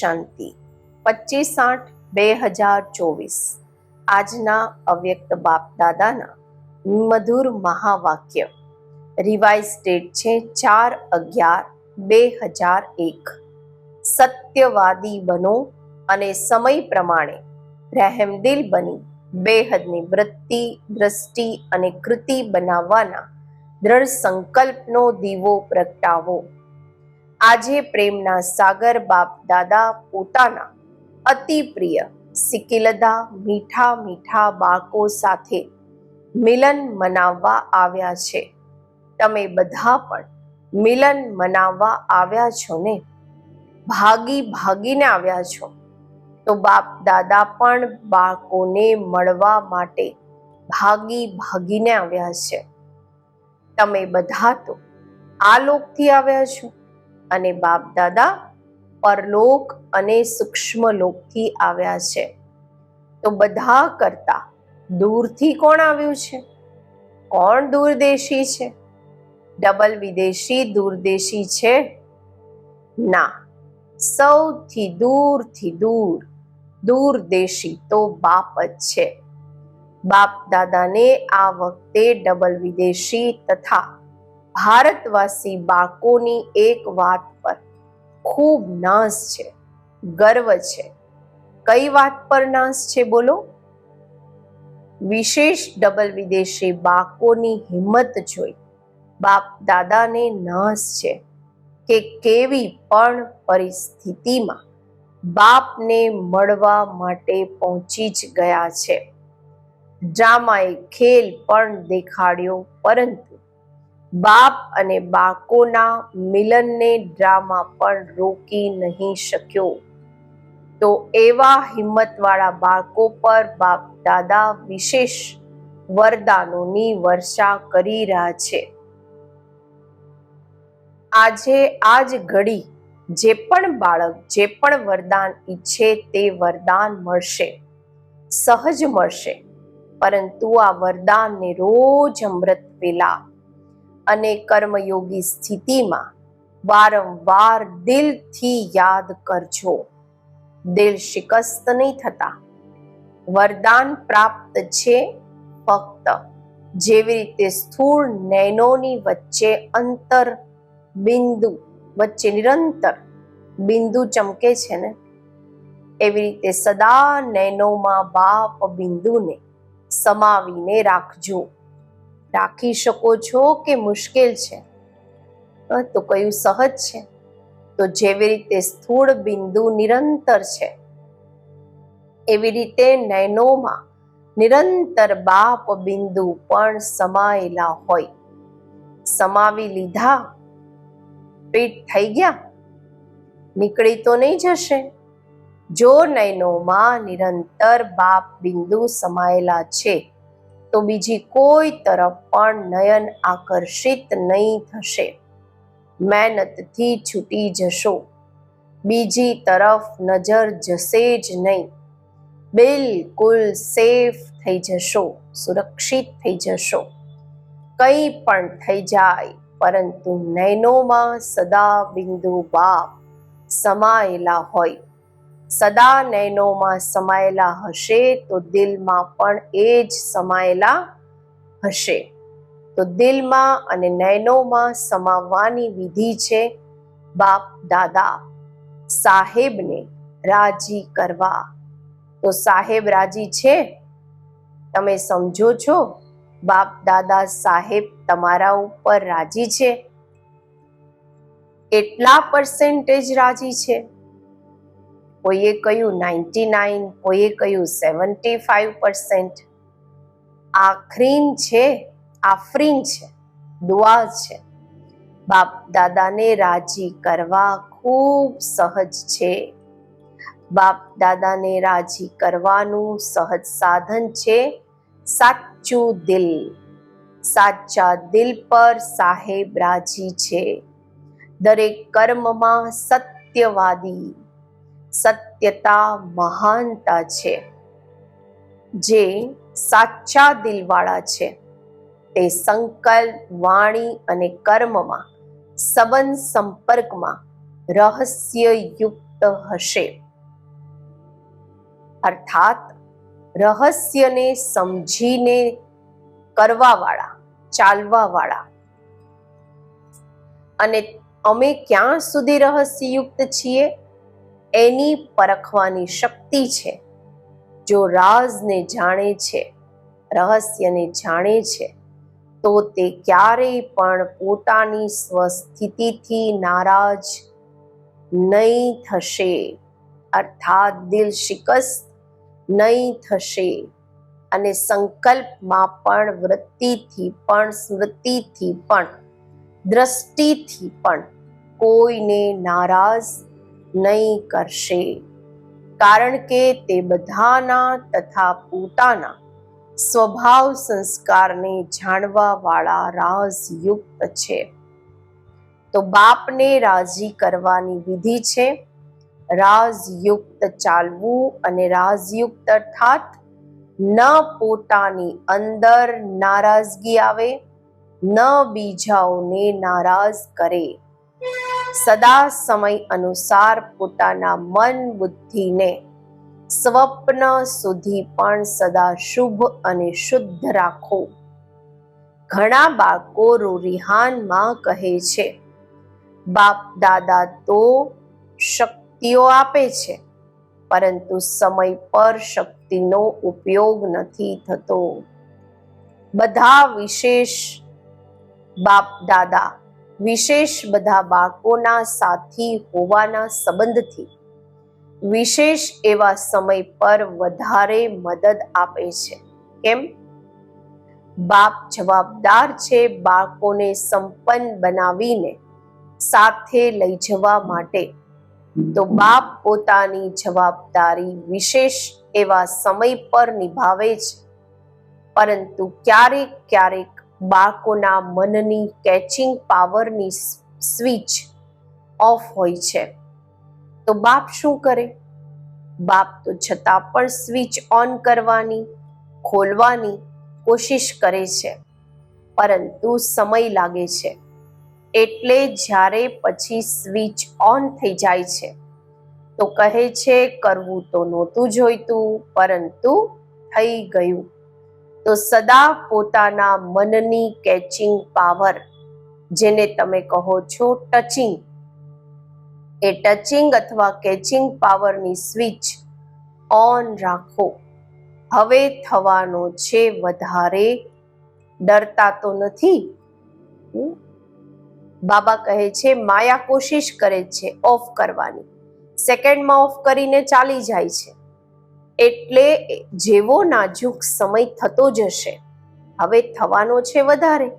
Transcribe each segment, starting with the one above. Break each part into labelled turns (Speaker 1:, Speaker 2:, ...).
Speaker 1: શાંતિ. પચીસ આઠ બે હજાર ચોવીસ. આજના અવ્યક્ત બાપ દાદાના મધુર મહાવાક્ય. રિવાઇઝ ડેટ છે ચાર અગિયાર બે હજાર એક. સત્યવાદી બનો અને સમય પ્રમાણે રહેમદિલ બની. બેહદની વૃત્તિ, દ્રષ્ટિ અને કૃતિ બનાવવાના દ્રઢ સંકલ્પનો દીવો પ્રગટાવો. આજે પ્રેમના સાગર બાપ દાદા પોતાના અતિ પ્રિય સિકિલદા મીઠા મીઠા બાળકો સાથે મિલન મનાવવા આવ્યા છે. તમે બધા પણ મિલન મનાવવા આવ્યા છો ને? ભાગી ભાગીને આવ્યા છો. તો બાપ દાદા પણ બાળકોને મળવા માટે ભાગી ભાગીને આવ્યા છે. તમે બધા તો આ લોકથી આવ્યા છો? અને બાપ દાદા પરલોક અને સૂક્ષ્મ લોકથી આવ્યા છે. તો બધા કરતા દૂરથી કોણ આવ્યું છે? કોણ દૂરદેશી છે? ડબલ વિદેશી દૂરદેશી છે? ના, સૌથી દૂરથી દૂર દૂરદેશી તો બાપ જ છે. બાપ દાદાને આ વખતે ડબલ વિદેશી તથા ભારતવાસી બાળકોની એક વાત પર ખૂબ નાશ છે, ગર્વ છે. કઈ વાત પર નાશ છે બોલો? વિશેષ ડબલ વિદેશી બાળકોની હિંમત જોઈ બાપ દાદાને નાશ છે કે કેવી પણ પરિસ્થિતિમાં બાપને મળવા માટે પહોંચી જ ગયા છે. ડ્રામાએ ખેલ પણ દેખાડ્યો પરંતુ બાપ અને બાકોના મિલનને ડ્રામા પણ રોકી નહીં શક્યો. તો એવા હિંમતવાળા બાળકો પર બાપ દાદા વિશેષ વરદાનોની વર્ષા કરી રહ્યા છે. આજે આજ ઘડી જે પણ બાળક, જે પણ વરદાન ઈચ્છે તે વરદાન મળશે. સહજ મળશે. પરંતુ આ વરદાનને રોજ અમૃત પેલા અને કર્મયોગી સ્થિતિમાં વારંવાર દિલથી યાદ કરજો. દિલ શિકસ્ત નહીં થતા. વરદાન પ્રાપ્ત છે ફક્ત. જેવી રીતે સ્થૂળ નયનોની વચ્ચે અંતર બિંદુ વચ્ચે નિરંતર બિંદુ ચમકે છે ને? એવી રીતે સદા નયનોમાં બાપ બિંદુને સમાવીને રાખજો. રાખી શકો છો કે મુશ્કેલ છે? તો કયું સહજ છે? તો જેવી રીતે સ્થૂળ બિંદુ નિરંતર છે, એવી રીતે નયનોમાં નિરંતર બાપ બિંદુ પણ સમાયેલા હોય. સમાવી લીધા પેટ થઈ ગયા, નીકળી તો નહીં જશે. જો નયનોમાં નિરંતર બાપ બિંદુ સમાયેલા છે તો બીજી કોઈ તરફ પણ નયન આકર્ષિત નહીં થશે. મહેનતથી છૂટી જશો. બીજી તરફ નજર જશે જ નહીં. બિલકુલ સેફ થઈ જશો, સુરક્ષિત થઈ જશો. કંઈ પણ થઈ જાય, પરંતુ નયનોમાં સદા બિંદુ બાપ સમાયેલા હોય. સદા નયનોમાં સમાયેલા હશે, તો દિલમાં પણ એ જ સમાયેલા હશે. તો દિલમાં અને નયનોમાં સમાવવાની વિધિ છે, બાપ દાદા, સાહેબને રાજી કરવા. તો સાહેબ રાજી છે? તમે સમજો છો, બાપ દાદા સાહેબ તમારા ઉપર રાજી છે? કેટલા પર્સેન્ટેજ રાજી છે? કોઈએ કહ્યું નાઇન્ટી નાઇન, કોઈએ કહ્યું સેવન્ટી ફાઈવ પર્સન્ટ. આખરીન છે આફરીન છે, દુઆ છે. બાપ દાદાને રાજી કરવા ખૂબ સહજ છે. બાપ દાદાને રાજી કરવાનું સહજ સાધન છે. સાચું દિલ, સાચા દિલ પર સાહેબ રાજી છે. દરેક કર્મમાં સત્યવાદી સત્યતા મહાનતા છે. જે સાચા દિલવાળા છે. તે સંકલ્પ, વાણી અને કર્મમાં, સંબંધ સંપર્કમાં રહસ્યયુક્ત હશે. અર્થાત, રહસ્યને સમજીને કરવાવાળા, ચાલવાવાળા. અને અમે ક્યાં સુધી રહસ્યયુક્ત છીએ? એની પરખવાની શક્તિ છે. જો રાજને જાણે છે, રહસ્યને જાણે છે, તો તે ક્યારેય પણ પોતાની સ્વસ્થિતિથી નારાજ નહીં થશે. અર્થાત દિલ શિકસ્ત નહીં થશે અને સંકલ્પમાં પણ વૃત્તિથી પણ સ્મૃતિથી પણ દ્રષ્ટિથી પણ કોઈને નારાજ નહીં કરશે. કારણ કે તે બધાના તથા પોતાના સ્વભાવ સંસ્કારને જાણવા વાળા રાજયુક્ત છે. તો બાપને રાજી કરવાની વિધિ છે. રાજયુક્ત ચાલવું અને રાજયુક્ત અર્થાત ન પોતાની અંદર નારાજગી આવે, ન બીજાઓને નારાજ કરે. સદા સમય અનુસાર પોતાના મન બુદ્ધિને સ્વપ્ન સુધી પણ સદા શુભ અને શુદ્ધ રાખો. ઘણા બાળકો રૂરિહાનમાં કહે છે, બાપ દાદા તો શક્તિઓ આપે છે, પરંતુ સમય પર શક્તિનો ઉપયોગ નથી થતો. બધા વિશેષ, બાપ દાદા વિશેષ બધા બાળકોના સાથી હોવાના સંબંધથી. વિશેષ એવા સમય પર વધારે મદદ આપે છે. કેમ? બાપ જવાબદાર છે બાળકોને સંપન્ન બનાવીને સાથે લઈ જવા માટે. તો બાપ પોતાની જવાબદારી વિશેષ એવા સમય પર નિભાવે છે. પરંતુ ક્યારેક ક્યારેક બાળકોના મનની કેચિંગ પાવરની સ્વિચ ઓફ હોય છે. તો બાપ શું કરે? બાપ તો છતાં પણ સ્વિચ ઓન કરવાની, ખોલવાની કોશિશ કરે છે. પરંતુ સમય લાગે છે. એટલે જ્યારે પછી સ્વિચ ઓન થઈ જાય છે. તો કહે છે, કરવું તો નહોતું જોઈતું, પરંતુ થઈ ગયું. તો સદા પોતાના મનની કેચિંગ પાવર જેને તમે કહો છો ટચિંગ એ ટચિંગ અથવા કેચિંગ પાવરની સ્વિચ ઓન રાખો. હવે થવાનો છે વધારે. ડરતા તો નથી. બાબા કહે છે, માયા કોશિશ કરે છે ઓફ કરવાની. સેકન્ડમાં ઓફ કરીને ચાલી જાય છે. એટલે જેવો નાજુક સમય થતો જશે, હવે થવાનો છે વધારે.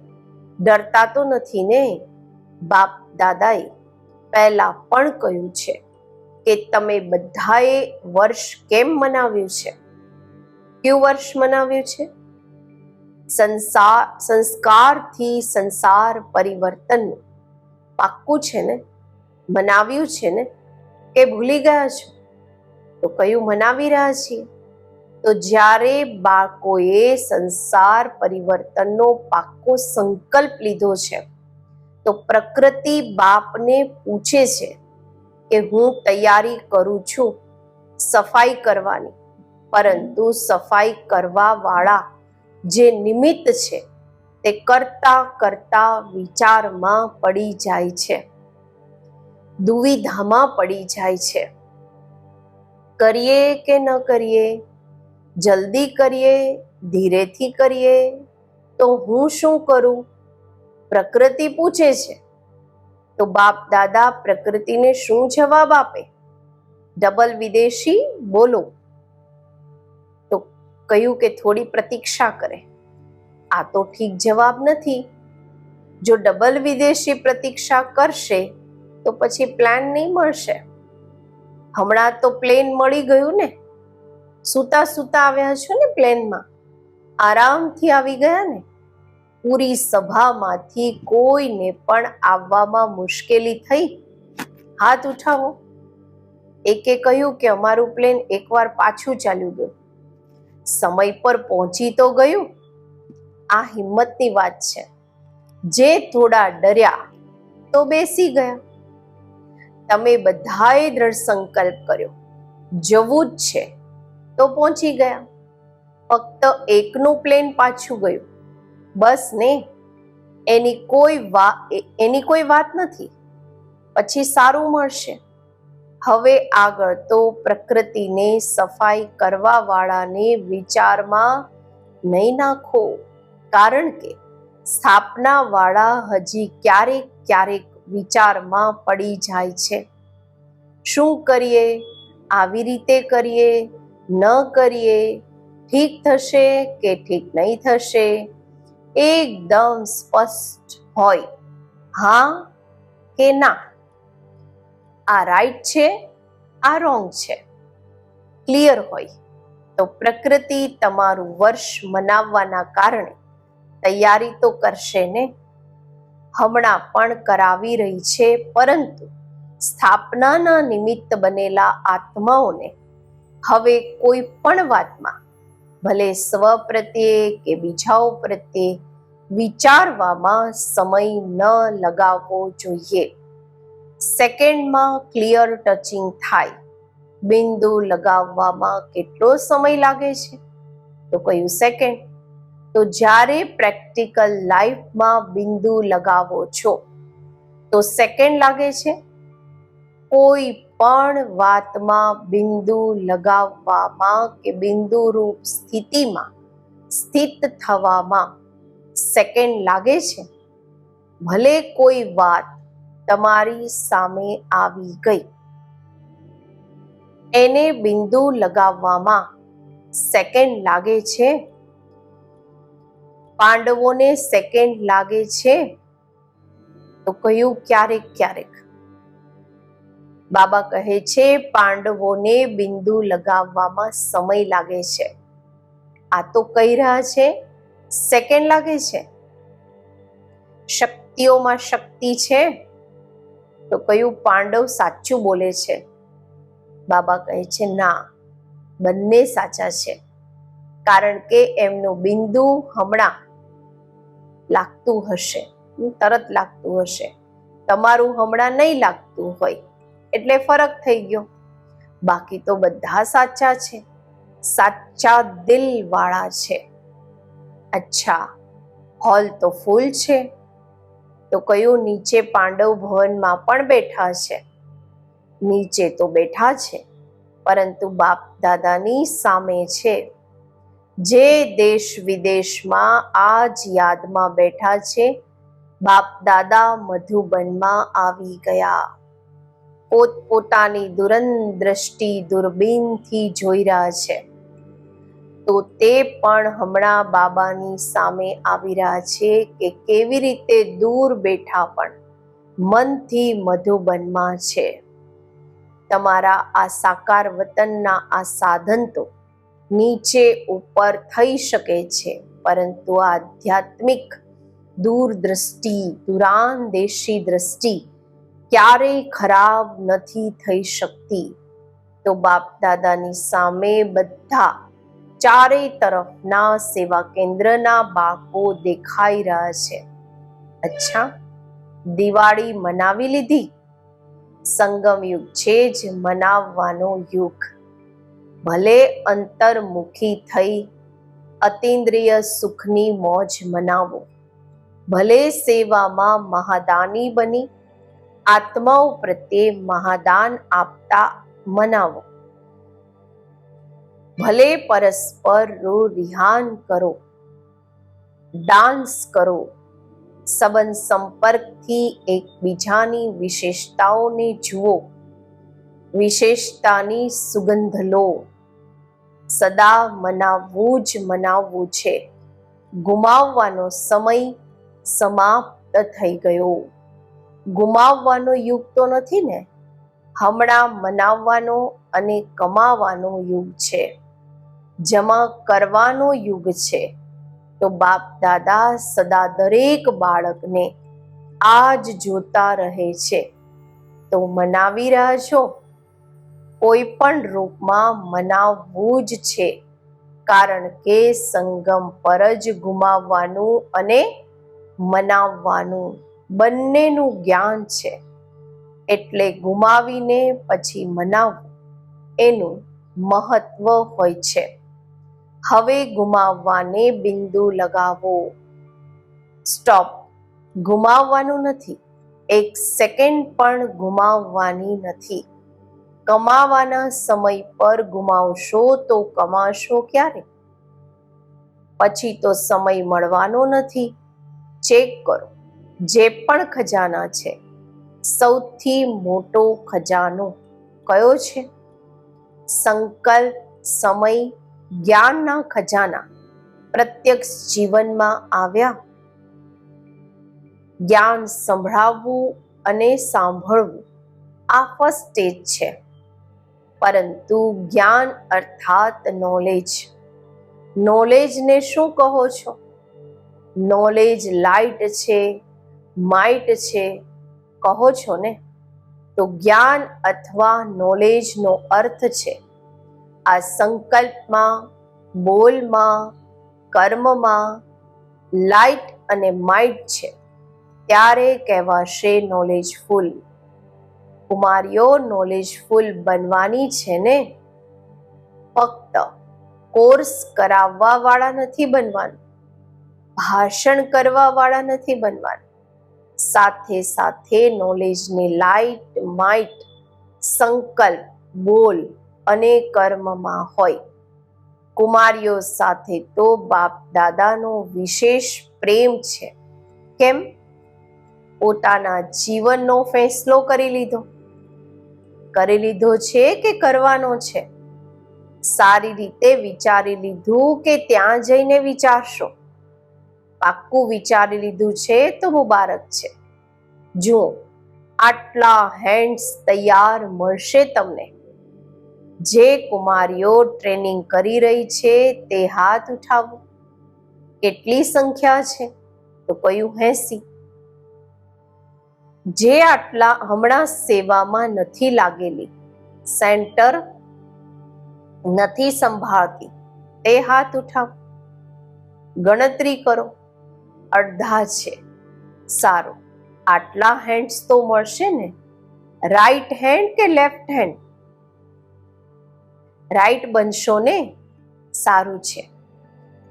Speaker 1: ડરતા તો નથી ને? બાપ દાદાએ પહેલા પણ કહ્યું છે કે તમે બધાએ વર્ષ કેમ મનાવ્યું છે? કયું વર્ષ મનાવ્યું છે? સંસાર સંસ્કારથી સંસાર પરિવર્તનનું પાક્કું છે ને? મનાવ્યું છે ને? કે ભૂલી ગયા છો? તો કયું મનાવી રહ્યા છીએ? તો જ્યારે બાળકોએ સંસાર પરિવર્તનનો પાક્કો સંકલ્પ લીધો છે, તો પ્રકૃતિ બાપને પૂછે છે કે હું તૈયારી કરું છું સફાઈ કરવાની. પરંતુ સફાઈ કરવા વાળા જે નિમિત્ત છે, તે કરતા કરતા વિચારમાં પડી જાય છે. દુવિધામાં પડી જાય છે. કરીએ કે ન કરીએ? જલ્દી કરીએ, ધીરેથી કરીએ? તો હું શું કરું? પ્રકૃતિ પૂછે છે. તો બાપ દાદા પ્રકૃતિને શું જવાબ આપે? ડબલ વિદેશી બોલો. તો કહ્યું કે થોડી પ્રતીક્ષા કરે. આ તો ઠીક જવાબ નથી. જો ડબલ વિદેશી પ્રતીક્ષા કરશે, તો પછી પ્લાન નહીં મળશે. હમણાં તો પ્લેન મળી ગયું ને. સૂતા સૂતા આવ્યા છો ને પ્લેનમાં આરામથી આવી ગયા ને. પૂરી સભામાંથી કોઈને પણ આવવામાં મુશ્કેલી થઈ. હાથ ઉઠાવો. એકે કહ્યું કે અમારું પ્લેન એકવાર પાછું ચાલ્યું ગયું. સમય પર પહોંચી તો ગયું. આ હિંમતની વાત છે. જે થોડા ડર્યા તો બેસી ગયા. તમે બધાએ દ્રઢ સંકલ્પ કર્યો. જવું જ છે. તો પહોંચી ગયા. ફક્ત એકનું પ્લેન પાછું ગયું. બસ ને? એની કોઈ વાત એની કોઈ વાત નથી. પછી સારું મળશે. હવે આગળ તો પ્રકૃતિને સફાઈ કરવા વાળાને વિચારમાં નહીં નાખો. કારણ કે સ્થાપના વાળા હજી ક્યારેક ક્યારેક વિચારમાં પડી જાય છે. શું કરીએ? આવી રીતે કરીએ? ન કરીએ? ઠીક થશે કે ઠીક નહીં થશે? એકદમ સ્પષ્ટ હોય. હા કે ના? આ રાઈટ છે? આ રોંગ છે? ક્લિયર હોય. તો પ્રકૃતિ તમારું વર્ષ મનાવવાના કારણે તૈયારી તો કરશે ને? હમણાં પણ કરાવી રહી છે, પરંતુ સ્થાપનાના નિમિત્ત બનેલા આત્માઓને હવે કોઈ પણ વાતમાં, ભલે સ્વ પ્રત્યે કે બીજાઓ પ્રત્યે, વિચારવામાં સમય ન લગાવવો જોઈએ. સેકન્ડમાં ક્લિયર ટચિંગ થાય. બિંદુ લગાવવામાં કેટલો સમય લાગે છે? તો કયું સેકન્ડ? તો જ્યારે પ્રેક્ટિકલ લાઈફમાં બિંદુ લગાવો છો, તો સેકન્ડ લાગે છે, કોઈ પણ વાતમાં બિંદુ લગાવવામાં કે બિંદુરૂપ સ્થિતિમાં સ્થિત થવામાં સેકન્ડ લાગે છે, ભલે કોઈ વાત તમારી સામે આવી ગઈ. એને બિંદુ લગાવવામાં સેકન્ડ લાગે છે પાંડવોને સેકન્ડ લાગે છે, તો કયું ક્યારેક ક્યારેક? બાબા કહે છે, પાંડવોને બિંદુ લગાવવામાં સમય લાગે છે. આ તો કહી રહ્યા છે? સેકન્ડ લાગે છે? શક્તિઓમાં શક્તિ છે? તો કયું પાંડવ સાચું બોલે છે? બાબા કહે છે, ના, બંને સાચા છે. કારણ કે એમનું બિંદુ હમણાં લાગતું હશે. તરત લાગતું હશે. તમારું હમણાં નહીં લાગતું હોય, એટલે ફરક થઈ ગયો. બાકી તો બધા સાચા છે. સાચા દિલ વાળા છે. અચ્છા, હોલ તો ફૂલ છે. તો કયું નીચે પાંડવ ભવનમાં પણ બેઠા છે? નીચે તો બેઠા છે, પરંતુ બાપ દાદાની સામે છે. જે દેશ વિદેશમાં આ જ યાદમાં બેઠા છે, બાપ દાદા મધુબનમાં આવી ગયા. પોતપોતાની દુરંત દ્રષ્ટિ દૂરબીનથી જોઈ રહ્યા છે. તો તે પણ હમણાં બાબાની સામે આવી રહ્યા છે કે કેવી રીતે દૂર બેઠા પણ મનથી મધુબનમાં છે. તમારા આ સાકાર વતનના આ સાધન તો નીચે ઉપર થઈ શકે છે. પરંતુ આધ્યાત્મિક દૂરદ્રષ્ટિ દુરાનદેશી દ્રષ્ટિ ક્યારેય ખરાબ નથી થઈ શકતી. તો બાપ દાદાની સામે બધા ચારે તરફના સેવા કેન્દ્રના બાકો દેખાઈ રહ્યા છે. અચ્છા, દિવાળી મનાવી લીધી? સંગમ યુગ છે જ મનાવવાનો યુગ. ભલે અંતર્મુખી થઈ અતિન્દ્રિય સુખની મોજ મનાવો. ભલે સેવામાં મહાદાની બની, આત્માઓ પ્રત્યે મહાદાન આપતા મનાવો. ભલે પરસ્પર રિહાન કરો, ડાન્સ કરો સંબંધ સંપર્કથી એકબીજાની વિશેષતાઓને જુઓ, વિશેષતાની સુગંધ લો. સદા મનાવવું જ મનાવવું છે. ગુમાવવાનો સમય સમાપ્ત થઈ ગયો. ગુમાવવાનો યુગ તો નથી ને? હમણાં મનાવવાનો અને કમાવાનો યુગ છે. જમા કરવાનો યુગ છે. તો બાપ દાદા સદા દરેક બાળકને આ જ જોતા રહે છે. તો મનાવી રહ્યા છો? કોઈ પણ રૂપમાં મનાવવું જ છે. કારણ કે સંગમ પર જ ગુમાવવાનું અને મનાવવાનું બંનેનું જ્ઞાન છે. એટલે ગુમાવીને પછી મનાવવું એનું મહત્વ હોય છે. હવે ગુમાવવાને બિંદુ લગાવો. સ્ટોપ. ગુમાવવાનું નથી. એક સેકન્ડ પણ ગુમાવવાની નથી. કમાવાના સમય પર ગુમાવશો તો કમાશો ક્યારે? પછી તો સમય મળવાનો નથી. ચેક કરો, જે પણ ખજાના છે, સૌથી મોટો ખજાનો કયો છે? સંકલ્પ, સમય, જ્ઞાનના ખજાના પ્રત્યક્ષ જીવનમાં આવ્યા? જ્ઞાન સંભળાવવું અને સાંભળવું આ ફર્સ્ટ સ્ટેજ છે. પરંતુ જ્ઞાન અર્થાત નોલેજ નોલેજને શું કહો છો? નોલેજ લાઇટ છે માઇટ છે, કહો છો ને? તો જ્ઞાન અથવા નોલેજનો અર્થ છે, આ સંકલ્પમાં, બોલમાં, કર્મમાં લાઇટ અને માઇટ છે. ત્યારે કહેવાશે નોલેજફુલ કુમારીઓ નોલેજફુલ બનવાની છે ને? ફક્ત કોર્સ કરાવવા વાળા નથી બનવાનું. ભાષણ કરવા વાળા નથી બનવાનું. સાથે સાથે નોલેજની લાઇટ માઇટ સંકલ્પ, બોલ અને કર્મમાં હોય. કુમારીઓ સાથે તો બાપ દાદાનો વિશેષ પ્રેમ છે. કેમ? પોતાના જીવનનો ફેંસલો કરી લીધો. કરી લીધો છે કે કરવાનો છે? સારી રીતે વિચારી લીધું કે ત્યાં જઈને વિચારશો? પાક્કું વિચારી લીધું છે તો મુબારક છે. જુઓ આટલા હેન્ડ્સ તૈયાર મળશે તમને. જે કુમારીઓ ટ્રેનિંગ કરી રહી છે તે હાથ ઉઠાવો. કેટલી સંખ્યા છે? તો કયું હેસી જે આટલા હમણાં સેવામાં નથી લાગેલી. સેન્ટર નથી સંભાળતી. તે હાથ ઉઠાવો. ગણતરી કરો. અડધા છે. સારું. આટલા હેન્ડ્સ તો મળશે ને? રાઈટ હેન્ડ કે લેફ્ટ હેન્ડ રાઈટ બનશો ને? સારું છે.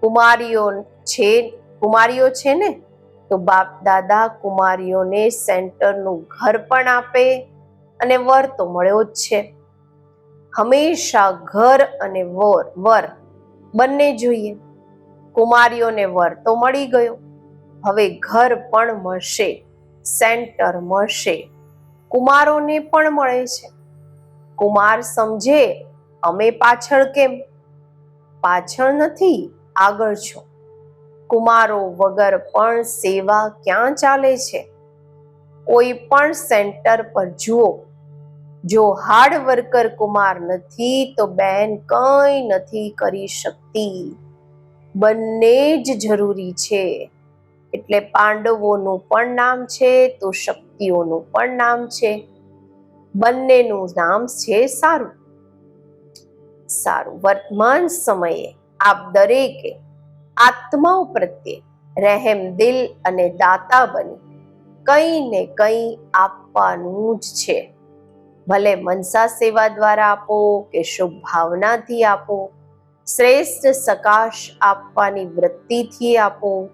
Speaker 1: કુમારીઓ છે કુમારીઓ છે ને? તો બાપ દાદા કુમારીઓને સેન્ટરનું ઘર પણ આપે અને વર તો મળ્યો જ છે. હંમેશા ઘર અને વર વર બંને જોઈએ. કુમારીઓને વર તો મળી ગયો. હવે ઘર પણ મળશે, સેન્ટર મળશે, કુમારોને પણ મળે છે. કુમાર સમજે, અમે પાછળ કેમ? પાછળ નથી, આગળ છો. કુમારો વગર પણ સેવા ક્યાં ચાલે છે? કોઈ પણ સેન્ટર પર જુઓ. જો હાર્ડ વર્કર કુમાર નથી, તો બેન કંઈ નથી કરી શકતી. બંને જ જરૂરી છે. એટલે પાંડવોનું પણ નામ છે, તો શક્તિઓનું પણ નામ છે. બંનેનું નામ છે સારું. સારું, વર્તમાન સમયે આપ દરેકે આત્માઓ પ્રત્યે રહેમ દિલ અને દાતા બની. કંઈ ને કંઈ આપવાનું જ છે. ભલે મનસા સેવા દ્વારા આપો કે શુભ ભાવનાથી આપો. શ્રેષ્ઠ સકાશ આપવાની વૃત્તિથી આપો.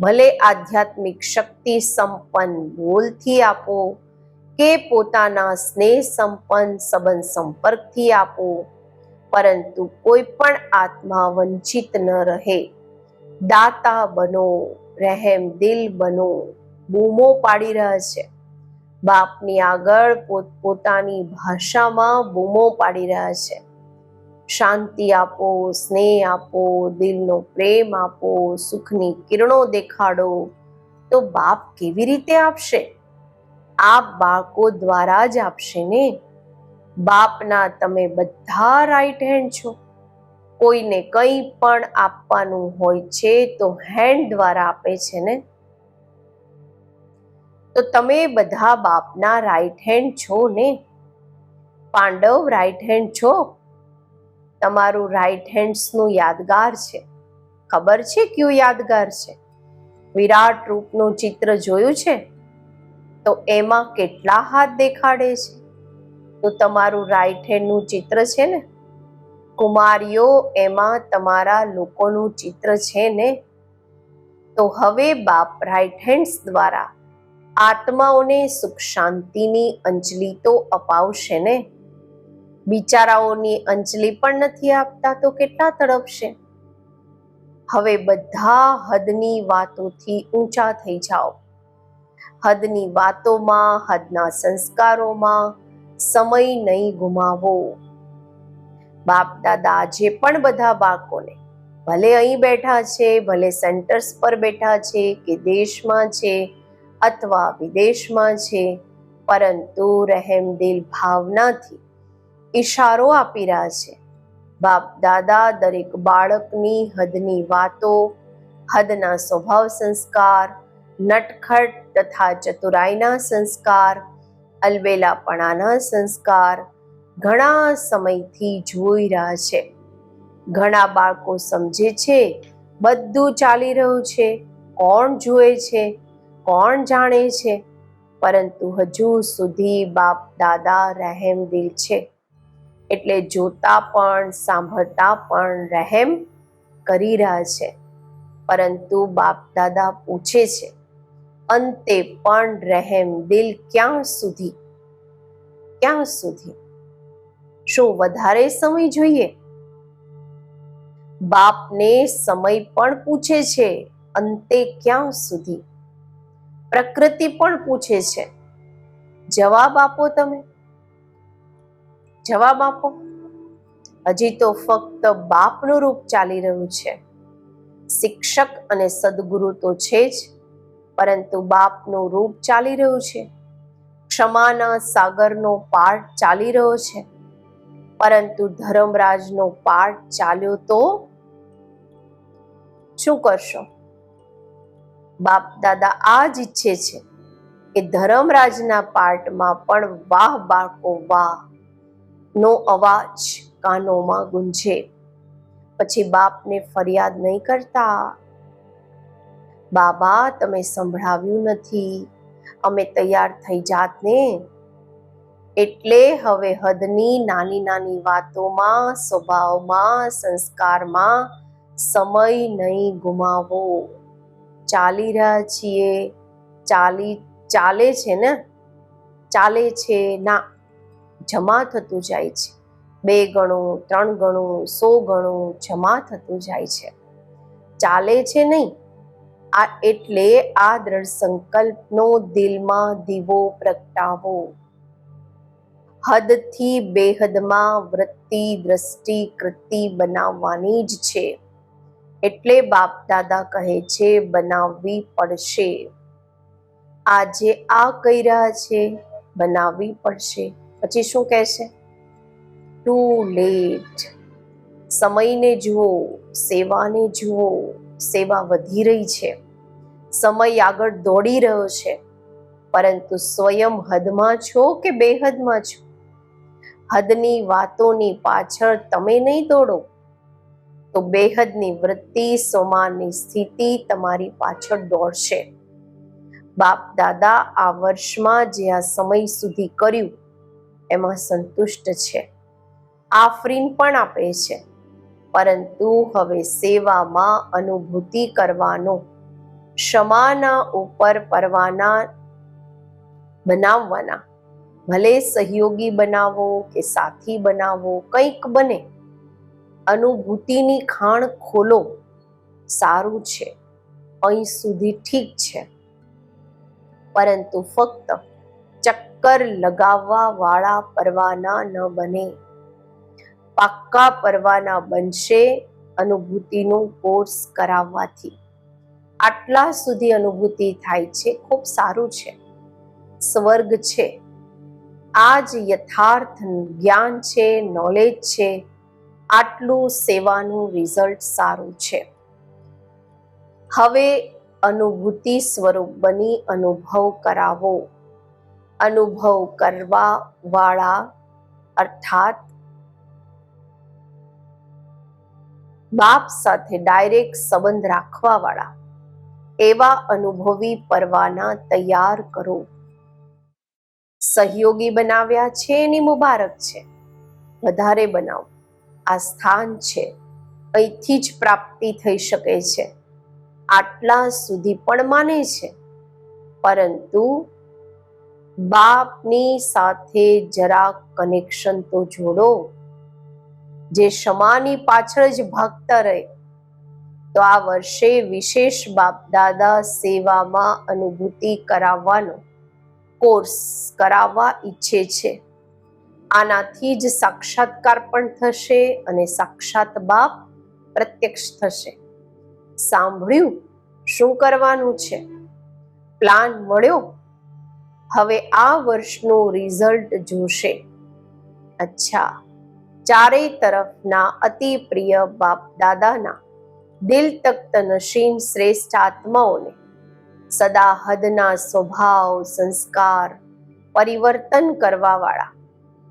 Speaker 1: ભલે આધ્યાત્મિક શક્તિ સંપન્ન બોલથી આપો. કે પોતાના સ્નેહ સંપન્ન સંબંધ સંપર્કથી આપો. પરંતુ કોઈ પણ આત્મા વંચિત ન રહે. દાતા બનો, રહેમ દિલ બનો, બૂમો પાડી રહ્યા છે. બાપની આગળ પોતાની ભાષામાં બૂમો પાડી રહ્યા છે. શાંતિ આપો, સ્નેહ આપો, દિલનો પ્રેમ આપો, સુખની કિરણો દેખાડો. તો બાપ કેવી રીતે આપશે? આપ બાળકો દ્વારા જ આપશે ને? બાપના તમે બધા રાઈટ હેન્ડ છો. કોઈને કંઈ પણ આપવાનું હોય છે, તો હેન્ડ દ્વારા આપે છે ને? તો તમે બધા બાપના રાઈટ હેન્ડ છો ને? પાંડવ રાઈટ હેન્ડ છો? તમારું રાઈટ હેન્ડ્સનું યાદગાર છે. ખબર છે કયું યાદગાર છે? વિરાટ રૂપનું ચિત્ર જોયું છે? તો એમાં કેટલા હાથ દેખાડે છે? તો તમારું રાઈટ હેન્ડનું ચિત્ર છે ને? કુમારીઓ, એમાં તમારા લોકોનું ચિત્ર છે ને? તો હવે બાપ રાઈટ હેન્ડ્સ દ્વારા આત્માઓને સુખ શાંતિની અંજલિ તો અપાવશે ને? બિચારાઓની અંજલિ પણ નથી આપતા તો કેટલા તડપશે? હવે બધા હદની વાતોથી ઊંચા થઈ જાઓ. હદની વાતોમાં, હદના સંસ્કારોમાં સમય નહીં ગુમાવો. બાપ દાદા આજે પણ બધા બાળકોને ભલે અહીં બેઠા છે, ભલે સેન્ટર્સ પર બેઠા છે કે દેશમાં છે અથવા વિદેશમાં છે, પરંતુ રહેમદિલ ભાવનાથી ઈશારો આપી રહ્યા છે. બાપ દાદા દરેક બાળકની હદની વાતો, હદના સ્વભાવ સંસ્કાર, નટખટ તથા ચતુરાઈના સંસ્કાર અલબેલાપણાના સંસ્કાર ઘણા સમયથી જોઈ રહ્યા છે. ઘણા બાળકો સમજે છે, બધું ચાલી રહ્યું છે, કોણ જુએ છે, કોણ જાણે છે, પરંતુ હજુ સુધી બાપ, દાદા રહેમ દિલ છે. એટલે જોતા પણ, સાંભળતા પણ રહેમ કરી રહ્યા છે. પરંતુ બાપ, દાદા પૂછે છે, અંતે પણ રહેમ દિલ ક્યાં સુધી? ક્યાં સુધી? શું વધારે સમય જોઈએ? બાપને સમય પણ પૂછે છે, અંતે ક્યાં સુધી? પ્રકૃતિ પણ પૂછે છે. જવાબ આપો તમે. જવાબ આપો. હજી તો ફક્ત બાપનું રૂપ ચાલી રહ્યું છે. શિક્ષક અને સદગુરુ તો છે જ, પરંતુ બાપનું રૂપ ચાલી રહ્યું છે. ક્ષમાના સાગરનો પાઠ ચાલી રહ્યો છે. પરંતુ ધર્મરાજનો પાઠ ચાલ્યો તો શું કરશો? બાપ દાદા આ જ ઈચ્છે છે કે ધર્મરાજના પાઠમાં પણ વાહ બાળકો વાહ નો અવાજ કાનોમાં ગુંજે. પછી બાપને ફરિયાદ નહીં કરતા, બાબા, તમે સંભળાવ્યું નથી. અમે તૈયાર થઈ જાત ને એટલે હવે હદની નાની નાની વાતોમાં, સ્વભાવમાં, સંસ્કારમાં સમય નહીં ગુમાવો. ચાલી રહ્યા છીએ. ચાલી, ચાલે છે ને? ચાલે છે. ના, જમા થતું જાય છે. બે ગણું, ત્રણ ગણું, સો ગણું જમા થતું જાય છે. ચાલે છે નહીં. આ એટલે આ દ્રઢ સંકલ્પનો દિલમાં દીવો પ્રગટાવો. હદથી બેહદમાં વૃત્તિ દ્રષ્ટિ કૃતિ બનાવવાની જ છે. એટલે બાપ દાદા કહે છે, બનાવવી પડશે. આજે આ કહી રહ્યા છે, બનાવવી પડશે. પછી શું કહેશે? Too late. સમયને જુઓ, સેવાને જુઓ. સેવા વધી રહી છે. સમય આગળ દોડી રહ્યો છે. પરંતુ સ્વયં હદમાં છો કે બેહદમાં છો? હદની વાતોની પાછળ તમે નહીં દોડો, તો બેહદની વૃત્તિ સોમાનની સ્થિતિ તમારી પાછળ દોડશે. બાપ દાદા, આ વર્ષમાં જે આ સમય સુધી કર્યું, એમાં સંતુષ્ટ છે. આફરીન પણ આપે છે, પરંતુ હવે સેવામાં અનુભૂતિ કરવાનો, ક્ષમાના ઉપર પરવાના, બનાવવાના. ભલે સહયોગી બનાવો કે સાથી બનાવો, કંઈક બને. અનુભૂતિની ખાણ ખોલો. સારું છે. અહીં સુધી ઠીક છે. પરંતુ ફક્ત ચક્કર લગાવવા વાળા પરવાના ન બને. પાક્કા પરવાના બનશે અનુભૂતિનું કોર્સ કરાવવાથી. આટલા સુધી અનુભૂતિ થાય છે, ખૂબ સારું છે. સ્વર્ગ છે. આ જ યથાર્થ જ્ઞાન છે નોલેજ છે, આટલું સેવાનું રિઝલ્ટ સારું છે. હવે અનુભૂતિ સ્વરૂપ બની અનુભવ કરાવો. અનુભવ કરવા વાળા અર્થાત બાપ સાથે ડાયરેક્ટ સંબંધ રાખવા વાળા એવા અનુભવી પરવાના તૈયાર કરો. સહયોગી બનાવ્યા છે, એની મુબારક છે. વધારે બનાવો. આ સ્થાન છે. અહીંથી જ પ્રાપ્તિ થઈ શકે છે. આટલા સુધી પણ માને છે. પરંતુ બાપની સાથે જરા કનેક્શન તો જોડો. જે ક્ષમાની પાછળ જ ભાગતા રહે, તો આ વર્ષે વિશેષ બાપ દાદા સેવામાં અનુભૂતિ કરાવવાનો કોર્સ કરાવવા ઈચ્છે છે. આનાથી જ સાક્ષાત્કાર પણ થશે અને સાક્ષાત બાપ પ્રત્યક્ષ થશે. સાંભળ્યું? શું કરવાનું છે? પ્લાન મળ્યો? હવે આ વર્ષનું રિઝલ્ટ જોશે. અચ્છા. ચારેય તરફના અતિ પ્રિય બાપ દાદાના દિલ તખ્ત નશીન શ્રેષ્ઠ આત્માઓને સદા હદના સ્વભાવ, સંસ્કાર, પરિવર્તન કરવાવાળા,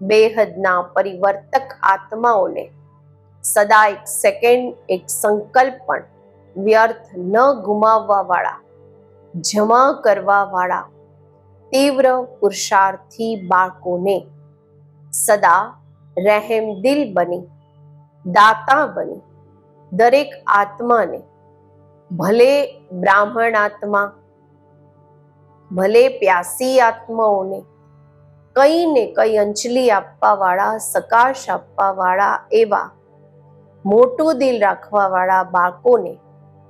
Speaker 1: બેહદના પરિવર્તક આત્માઓને સદા એક સેકન્ડ એક સંકલ્પ પણ વ્યર્થ ન ગુમાવવાવાળા, જમા કરવાવાળા તીવ્ર પુરુષાર્થી બાળકોને સદા રહેમ દિલ બની, દાતા બની, દરેક આત્માને ભલે બ્રાહ્મણ આત્મા ભલે પ્યાસી આત્માઓને કઈ ને કઈ અંજલિ આપવા વાળા સકાશ આપવા વાળા એવા મોટું દિલ રાખવા વાળા બાળકોને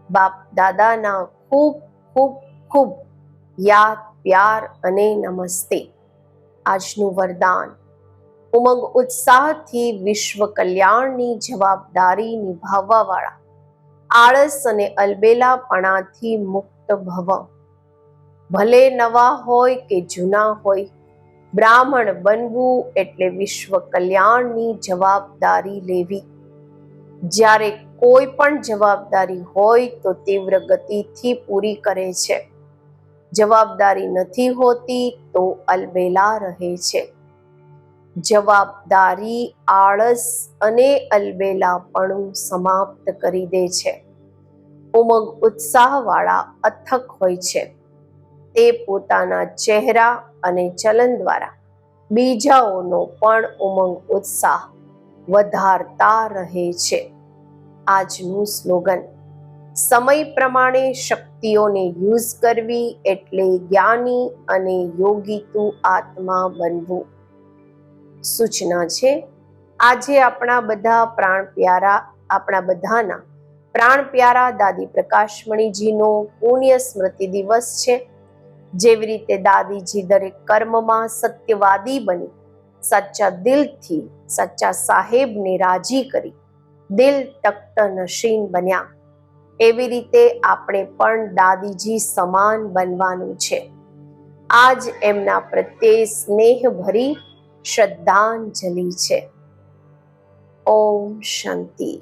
Speaker 1: બાપ દાદાના ખૂબ ખૂબ ખૂબ યાદ, પ્યાર અને નમસ્તે. આજનું વરદાન. ઉમંગ ઉત્સાહથી વિશ્વ કલ્યાણની જવાબદારી નિભાવવા વાળા આળસ અને અલબેલાપણાથી મુક્ત ભવ. ભલે નવા હોય કે જૂના હોય, બ્રાહ્મણ બનવું એટલે વિશ્વ કલ્યાણની જવાબદારી લેવી. જ્યારે કોઈ પણ જવાબદારી હોય તો તીવ્ર ગતિથી પૂરી કરે છે. જવાબદારી નથી હોતી તો અલબેલા રહે છે. જવાબદારી આળસ અને અલબેલાપણું સમાપ્ત કરી દે છે. ઉમંગ ઉત્સાહવાળા અથક હોય છે. તે પોતાના ચહેરા અને ચલન દ્વારા બીજાઓનો પણ ઉમંગ, ઉત્સાહ વધારતા રહે છે. આજનું સ્લોગન, સમય પ્રમાણે શક્તિઓને યુઝ કરવી એટલે જ્ઞાની અને યોગીતું આત્મા બનવું. સૂચના છે, આજે આપણા બધા પ્રાણ પ્યારા, આપણા બધાના પ્રાણ પ્યારા દાદી પ્રકાશમણીજીનો પુણ્ય સ્મૃતિ દિવસ છે. જેવી રીતે દાદીજી દરેક કર્મમાં સત્યવાદી બની, સાચા દિલથી સાચા સાહેબને રાજી કરી, દિલ તખ્ત નશીન બન્યા. એવી રીતે આપણે પણ દાદીજી સમાન બનવાનું છે. આજ એમના પ્રત્યે સ્નેહ ભરી શ્રદ્ધાંજલિ છે. ઓમ શાંતિ.